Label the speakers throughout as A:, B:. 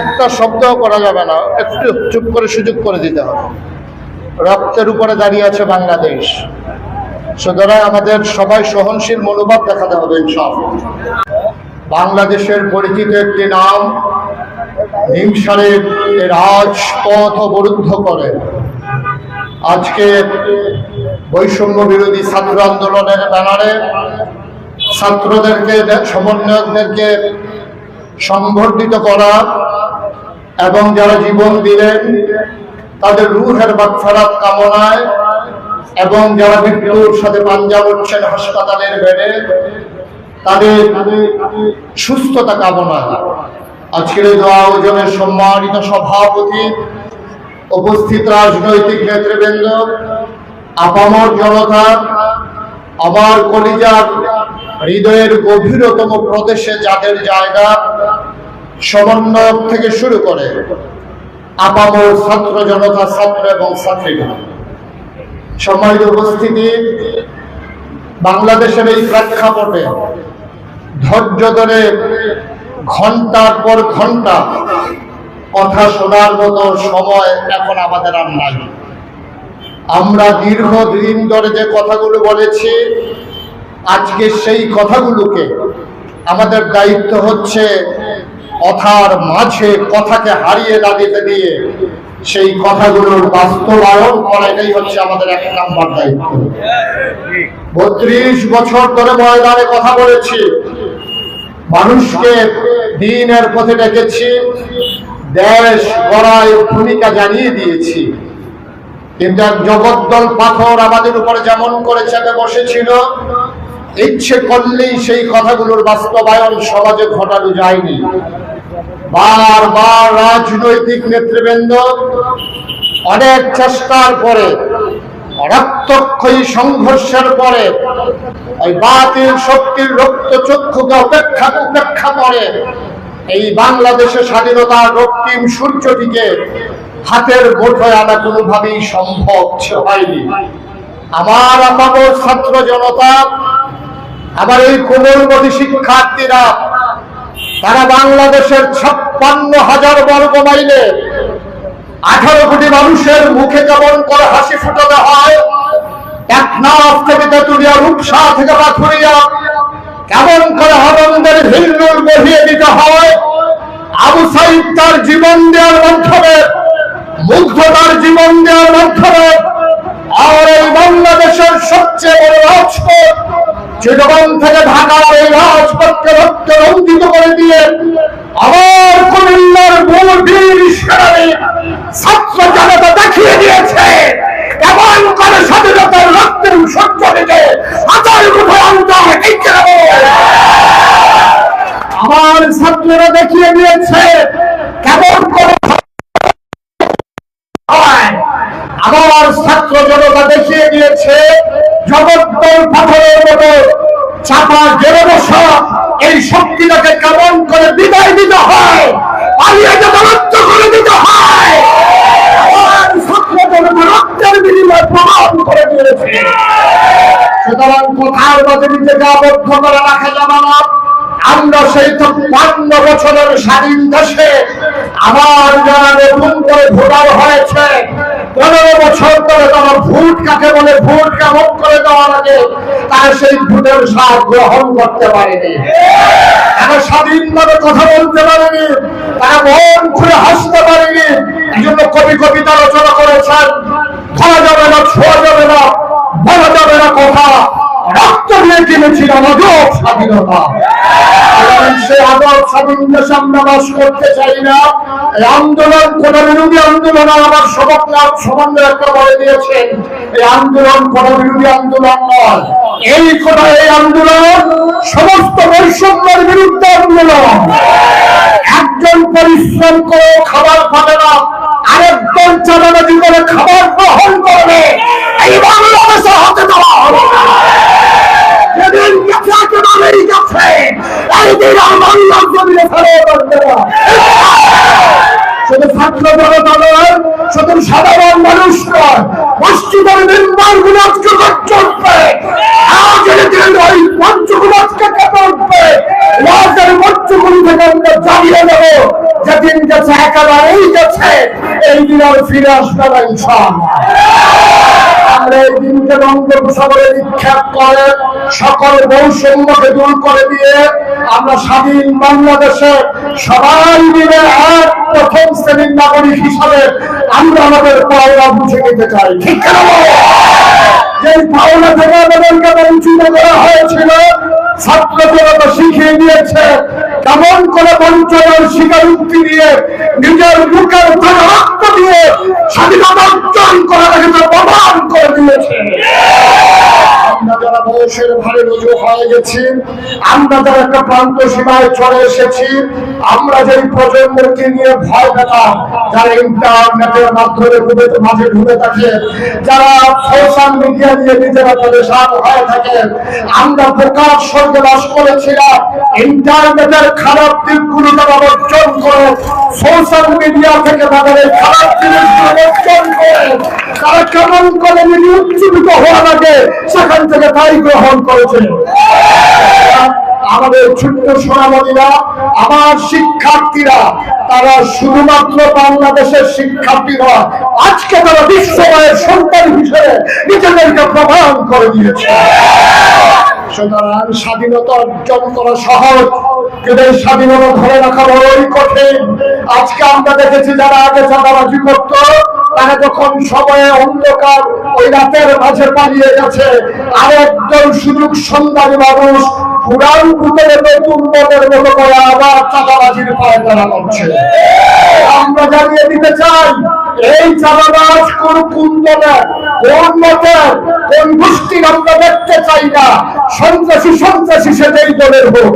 A: একটা শব্দও করা যাবে না। একটু চুপ করে সুযোগ করে দিতে হবে। রক্তের উপরে দাঁড়িয়ে আছে বাংলাদেশ। সুতরাং আমাদের সবাই সহনশীল মনোভাব দেখাতে হবে ইনশাআল্লাহ। বাংলাদেশের পরিচিত একটি নাম হিংসারের রাজপথ অবরুদ্ধ করে। আজকে বৈষম্য বিরোধী ছাত্র আন্দোলনের ব্যানারে ছাত্রদেরকে, সমন্বয়কদেরকে সংগঠিত করা এবং যারা জীবন দিলেন, তাদের রুহের বাকফারাত কামনায় এবং যারা মৃত্যুর সাথে পাঞ্জা উঠছেন হাসপাতালের বেডে, তাদের সুস্থতা কামনায়। আজকের দোয়া আয়োজনের সম্মানিত সভাপতি, উপস্থিত রাজনৈতিক নেতৃবৃন্দ, আপামর জনতা, আমার কলিজার হৃদয়ের গভীরতম প্রদেশে যাদের জায়গা সমন্বয়ক থেকে শুরু করে আপামর ছাত্র জনতা, ছাত্র এবং ছাত্রীগণ। সম্মানিত উপস্থিতি বাংলাদেশের এই প্রেক্ষাপটে ধৈর্য ধরে ঘণ্টার পর ঘণ্টা কথা শোনার মতো সময় এখন আমাদের আর নাই। আমরা দীর্ঘদিন ধরে যে কথাগুলো বলেছি, আজকে সেই কথাগুলোকে আমাদের দায়িত্ব হচ্ছে কথার মাঝে কথাকে হারিয়ে দিতে দিয়ে সেই কথাগুলোর বাস্তবায়ন করাটাই হচ্ছে আমাদের এক নাম্বার দায়িত্ব। বত্রিশ বছর ধরে ময়দানে কথা বলেছি। মানুষকে দিনের পথে ডেকেছি, দেশ গড়ায় ভূমিকা জানিয়ে দিয়েছি। কিন্তু এক জগদ্দল পাথর আমাদের উপরে যেমন করে চেপে বসেছিল ইচ্ছে করলেই সেই কথাগুলোর বাস্তবায়ন সমাজে ঘটানো যায়নি। বারবার রাজনৈতিক নেতৃবৃন্দ অনেক চেষ্টার পরে, রক্তক্ষয়ী সংঘর্ষের পরে ওই বাতিল শক্তির রক্ত চক্ষুকে অপেক্ষা উপেক্ষা করে এই বাংলাদেশের স্বাধীনতার রক্তিম সূর্যটিকে হাতের মুঠোয় আনা কোনোভাবেই সম্ভব হয়নি। আমার আপামর ছাত্র জনতা আমার এই কোমলমতি শিক্ষার্থীরা, তারা বাংলাদেশের ছাপ্পান্ন হাজার বর্গ মাইলে আঠারো কোটি মানুষের মুখে কেমন করে হাসি ফুটাতে হয় একনাথ থেকে তেতুলিয়া, রূপসা থেকে পাথুরিয়া, কেমন করে আনন্দের হিল্লুল বহিয়ে দিতে হয়, আবু সাইদ তার জীবন দেওয়ার মাধ্যমে, মুগ্ধ তার জীবন দেওয়ার মাধ্যমে, আর এই রাজপথ চিটগঞ্জ থেকে ঢাকার এই রাজপথকে রক্ত রঞ্জিত করে দিয়ে আবার কুমিল্লার মূল বীর সেনানী ছাত্র জনতা দেখিয়ে দিয়েছে কেমন করে স্বাধীনতার রক্তের সহ্য দিতে হাজার মুঠো অন্তর টিকে আমার ছাত্ররা দেখিয়ে দিয়েছে, কেমন করে। আমার ছাত্র জনতা দেখিয়ে দিয়েছে জগদ্দল পাথরের মতো চাপা জেলে বসা এই শক্তিটাকে কেমন করে বিদায় দিতে হয়? পালিয়ে রক্ত করে দিতে হয়। বিনিময়ে করে সুতরাং আমরা সেই তো বছরের স্বাধীন দেশে আবার যারা নতুন করে ভোটার হয়েছে পনেরো বছর ধরে তারা ভোট কাকে বলে? ভোট কেমন করে দেওয়া লাগে? তারা সেই ভোটের স্বাদ গ্রহণ করতে পারেনি। তারা স্বাধীনভাবে কথা বলতে পারেনি। তারা মন খুলে হাসতে পারেনি। এই জন্য কবি কবিতা রচনা করেছেন। ধরা যাবে না, ছোঁয়া যাবে না, বলা যাবে না কথা। রক্ত দিয়ে কিনেছিলাম অজব স্বাধীনতা। সে আদর স্বাধীন দেশে আমরা বাস করতে চাই না। এই আন্দোলন কোন বিরোধী আন্দোলন আমার নাম সমন্বয় একটা বলে দিয়েছেন। এই আন্দোলন কোন বিরোধী আন্দোলন নয়। এই কোন এই আন্দোলন সমস্ত বৈষম্যের বিরুদ্ধে আন্দোলন। একজন পরিশ্রম করে খাবার পাবে না, আরেকজন চালাবাজি করে খাবার গ্রহণ করবে। এই বাংলাদেশে হতে দেওয়া হবে না। যেদিন গেছে এই দিন আর বাংলার জমিনে ফেরত আসবে না। শুধু ছাত্র জনতা নয়, শুধু সাধারণ মানুষ নয়, মসজিদের মেম্বারগুলো আজকে উঠবে আজকের দিন ওই মঞ্চগুলো আজকে উঠবে। ওয়াজের মঞ্চগুলো থেকে আমরা জানিয়ে দেবো, যেদিন গেছে একেবারেই গেছে, এই দিন আর ফিরে আসবে না ইনশাআল্লাহ। আমরা এই দিনকে বঙ্গোপসাগরে নিক্ষেপ করে সকল বৈষম্যকে দূর করে দিয়ে আমরা স্বাধীন বাংলাদেশে সবাই মিলে এক প্রথম শ্রেণির নাগরিক হিসাবে আমাদের বুঝে নিতে চাই। ঠিক থেকে শিখিয়ে দিয়েছে কেমন করে বঞ্চনার স্বীকারোক্তি দিয়ে নিজের ধরে রক্ত দিয়ে স্বাধীনতা অর্জন করা তাকে প্রমাণ করে দিয়েছে আমরা যারা হয়ে আমরা একটা চলে এসেছি, আমরা নিয়ে ভয় যারা ইন্টারনেটের মাধ্যমে মাঝে থাকে, যারা মিডিয়া নিজেরা আমরা প্রকাশ বাস করেছিলাম, ইন্টারনেটের খারাপ দিকগুলো তারা বর্জন করে। সোশ্যাল মিডিয়া থেকে তাদের এই খারাপ জিনিসগুলো বর্জন করে। তারা কেমন করে নিজে উজ্জীবিত হওয়া লাগে সেখান থেকে তাই গ্রহণ করেছে? আমাদের ছোট্ট সোনামণিরা, আমার শিক্ষার্থীরা, তারা শুধুমাত্র বাংলাদেশের শিক্ষার্থী নয়, আজকে তারা বিশ্বময়ের সন্তান হিসেবে নিজেদেরকে প্রমাণ করে দিয়েছে। সুতরাং স্বাধীনতা অর্জন করা সহজ। কিন্তু এই স্বাধীনতা ধরে রাখা বড়ই কঠিন। আজকে আমরা দেখেছি যারা আগে চাঁদাবাজি করত, তারা যখন সময়ে অন্ধকার ওই রাতের মাঝে পালিয়ে গেছে আর একজন সুযোগ সন্ধানী মানুষ পুরান পুতলে নতুন মতের মতো করে আবার চাঁদাবাজির পায়ে তারা করছে। আমরা জানিয়ে দিতে চাই, এই চাঁদাবাজ কোন কুন্দলের কোন মতের কোন গোষ্ঠীর আমরা দেখতে চাই না। সন্ত্রাসী সন্ত্রাসী সেটাই দলের হোক?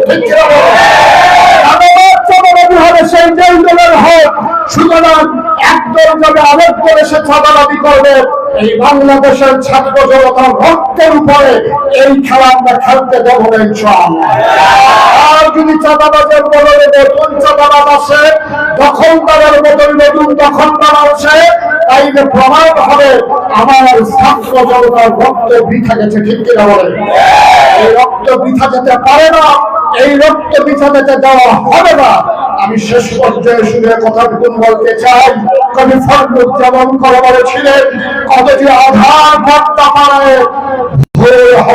A: হবে সেই দলের হোক সুতরাং একদল যাবে আরেক দলে সে চাঁদাবাজি করবে। এই বাংলাদেশের ছাত্র জনতার রক্তের উপরে এই খেলা আমরা খেলতে দেবো না যদি চাঁদাবাজের বদলে নতুন চাঁদাবাজ আসে দখলদারের বদলে নতুন দখলদার আসে তাইলে প্রমাণ হবে, আমার ছাত্র জনতার রক্ত বৃথা গেছে, ঠিক কিনা বলে এই রক্ত বৃথা যেতে পারে না, এই রক্ত বৃথা যেতে দেওয়া হবে না। আমি শেষ পর্যায়ে শুনে কথা গুণ বলতে চাই, কবি ফখরুজ্জামান করে বলেছিলেন কত যে আধার বার্তা পারে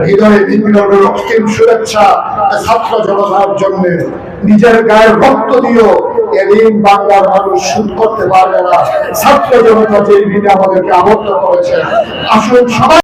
A: হৃদয়ে বিভিন্ন রক্তিম শুভেচ্ছা ছাত্র জনতার জন্য নিজের গায়ের রক্ত দিয়েও এদিন বাংলার মানুষ শুধ করতে পারবে না। ছাত্র জনতা যে আমাদেরকে আবদ্ধ করেছে, আসুন সবাই